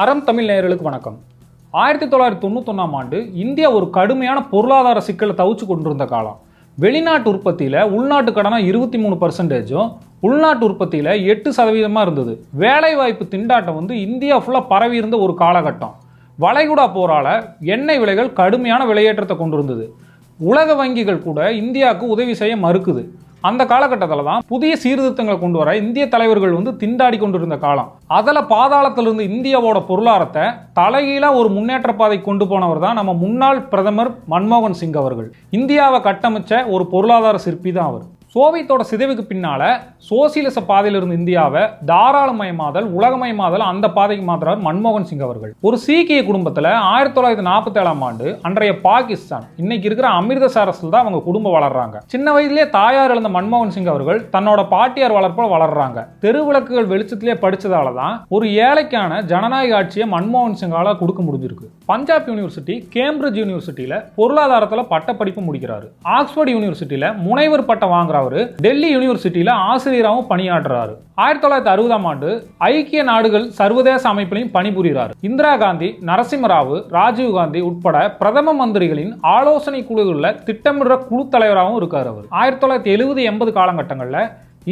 அறம் தமிழ் நேயர்களுக்கு வணக்கம். ஆயிரத்தி தொள்ளாயிரத்தி தொண்ணூத்தொன்னாம் ஆண்டு இந்தியா ஒரு கடுமையான பொருளாதார சிக்கலை தவிச்சு கொண்டிருந்த காலம். வெளிநாட்டு உற்பத்தியில் உள்நாட்டு கடனாக இருபத்தி மூணு பர்சன்டேஜும் உள்நாட்டு உற்பத்தியில் எட்டு சதவீதமாக இருந்தது. வேலைவாய்ப்பு திண்டாட்டம் வந்து இந்தியா ஃபுல்லாக பரவி இருந்த ஒரு காலகட்டம். வளைகுடா போரால எண்ணெய் விலைகள் கடுமையான விலையேற்றத்தை கொண்டு இருந்தது உலக வங்கிகள் கூட இந்தியாவுக்கு உதவி செய்ய மறுக்குது. அந்த காலகட்டத்தில் தான் புதிய சீர்திருத்தங்களை கொண்டு வர இந்திய தலைவர்கள் வந்து திண்டாடி கொண்டிருந்த காலம். அதில் பாதாளத்திலிருந்து இந்தியாவோட பொருளாதாரத்தை தலைகீழாக ஒரு முன்னேற்ற பாதை கொண்டு போனவர் தான் நம்ம முன்னாள் பிரதமர் மன்மோகன் சிங் அவர்கள். இந்தியாவை கட்டமைச்ச ஒரு பொருளாதார சிற்பி தான் அவர். சோவியத்தோட சிதைவுக்கு பின்னால சோசியலிச பாதையில் இருந்த இந்தியாவை தாராளமயமாதல் உலகமயமாதல் அந்த பாதைக்கு மாத்திரார் மன்மோகன் சிங் அவர்கள். ஒரு சீக்கிய குடும்பத்தில் ஆயிரத்தி தொள்ளாயிரத்தி நாற்பத்தி ஏழாம் ஆண்டு அன்றைய பாகிஸ்தான் இன்னைக்கு இருக்கிற அமிர்தசரஸில் தான் அவங்க குடும்பம் வளர்றாங்க. சின்ன வயதிலே தாயார் இழந்த மன்மோகன் சிங் அவர்கள் தன்னோட பாட்டியார் வளர்ப்பில் வளர்றாங்க. தெருவிளக்குகள் வெளிச்சத்திலே படிச்சதால தான் ஒரு ஏழைக்கான ஜனநாயக ஆட்சியை மன்மோகன் சிங்கால கொடுக்க முடிஞ்சிருக்கு. பஞ்சாப் யூனிவர்சிட்டி கேம்பிரிட்ஜ் யூனிவர்சிட்டியில பொருளாதாரத்தில் பட்டப்படிப்பு முடிக்கிறாரு. ஆக்ஸ்போர்ட் யூனிவர்சிட்டியில முனைவர் பட்டம் அவர் டெல்லி யூனிவர்சிட்டியில் ஆசிரியராகவும் பணியாற்றுறாரு. ஆயிரத்தி தொள்ளாயிரத்தி அறுபதாம் ஆண்டு ஐக்கிய நாடுகள் சர்வதேச அமைப்பிலையும் பணிபுரிகிறார். இந்திரா காந்தி நரசிம்மராவு ராஜீவ் காந்தி உட்பட பிரதம மந்திரிகளின் ஆலோசனை குழுவில் திட்டமிடுற குழு தலைவராகவும் இருக்கார் அவர். ஆயிரத்தி தொள்ளாயிரத்தி எழுபது எண்பது காலகட்டங்களில்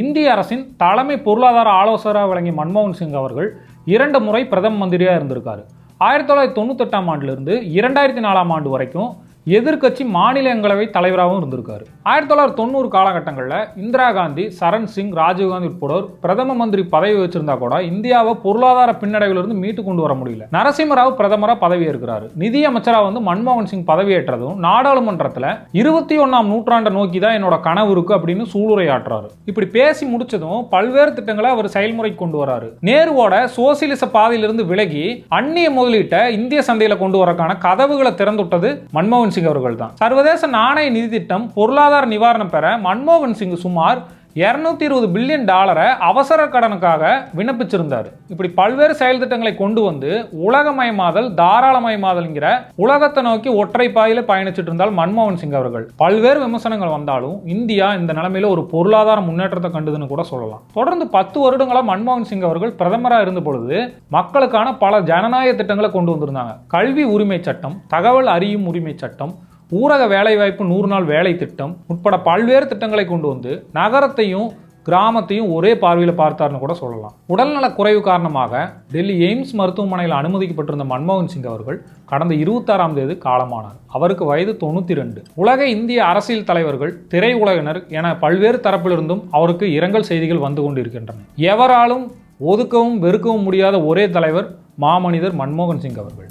இந்திய அரசின் தலைமை பொருளாதார ஆலோசகராக விளங்கிய மன்மோகன் சிங் அவர்கள் இரண்டு முறை பிரதம மந்திரியாக இருந்திருக்காரு. ஆயிரத்தி தொள்ளாயிரத்தி தொண்ணூத்தெட்டாம் ஆண்டிலிருந்து இரண்டாயிரத்தி நாலாம் ஆண்டு வரைக்கும் எதிர்க்கட்சி மாநிலங்களவை தலைவராகவும் இருந்திருக்காரு. ஆயிரத்தி தொள்ளாயிரத்தி தொண்ணூறு காலகட்டங்களில் இந்திரா காந்தி சரண் சிங் ராஜீவ்காந்தி உட்படோர் பிரதம மந்திரி பதவி வச்சிருந்தா கூட இந்தியாவை பொருளாதார பின்னடைவிலிருந்து மீட்டு கொண்டு வர முடியல. நரசிம்மராவ் பிரதமராக பதவி ஏற்கிறாரு. நிதி அமைச்சராக வந்து மன்மோகன் சிங் பதவியேற்றதும் நாடாளுமன்றத்தில் இருபத்தி ஒன்றாம் நூற்றாண்டை நோக்கி தான் என்னோட கனவு இருக்கு அப்படின்னு சூளுரையாற்றுறாரு. இப்படி பேசி முடிச்சதும் பல்வேறு திட்டங்களை அவர் செயல்முறைக்கு கொண்டு வராரு. நேருவோட சோசியலிச பாதையிலிருந்து விலகி அந்நிய முதலீட்டை இந்திய சந்தையில் கொண்டு வரக்கான கதவுகளை திறந்துவிட்டது மன்மோகன் சிங் அவர்கள் தான் சர்வதேச நாணய நிதி திட்டம் பொருளாதார நிவாரணம் பெற மன்மோகன் சிங் சுமார் இருநூத்தி இருபது பில்லியன் டாலரை அவசர கடனுக்காக விண்ணப்பிச்சிருந்தார். இப்படி பல்வேறு செயல் திட்டங்களை கொண்டு வந்து உலகமயமாதல் தாராளமயமாதல்ங்கிற உலகத்தை நோக்கி ஒற்றை பாயில பயணிச்சிட்டு இருந்தால் மன்மோகன் சிங் அவர்கள். பல்வேறு விமர்சனங்கள் வந்தாலும் இந்தியா இந்த நிலைமையில ஒரு பொருளாதார முன்னேற்றத்தை கண்டுதுன்னு கூட சொல்லலாம். தொடர்ந்து பத்து வருடங்களா மன்மோகன் சிங் அவர்கள் பிரதமராக இருந்த பொழுது மக்களுக்கான பல ஜனநாயக திட்டங்களை கொண்டு வந்திருந்தாங்க. கல்வி உரிமை சட்டம் தகவல் அறியும் உரிமை சட்டம் ஊரக வேலைவாய்ப்பு நூறு நாள் வேலை திட்டம் உட்பட பல்வேறு திட்டங்களை கொண்டு வந்து நகரத்தையும் கிராமத்தையும் ஒரே பார்வையில் பார்த்தார்னு கூட சொல்லலாம். உடல்நல குறைவு காரணமாக டெல்லி எய்ம்ஸ் மருத்துவமனையில் அனுமதிக்கப்பட்டிருந்த மன்மோகன் சிங் அவர்கள் கடந்த இருபத்தாறாம் தேதி காலமானார். அவருக்கு வயது தொண்ணூற்றி ரெண்டு உலக இந்திய அரசியல் தலைவர்கள் திரையுலகினர் என பல்வேறு தரப்பிலிருந்தும் அவருக்கு இரங்கல் செய்திகள் வந்து கொண்டிருக்கின்றன. எவராலும் ஒதுக்கவும் வெறுக்கவும் முடியாத ஒரே தலைவர் மாமனிதர் மன்மோகன் சிங் அவர்கள்.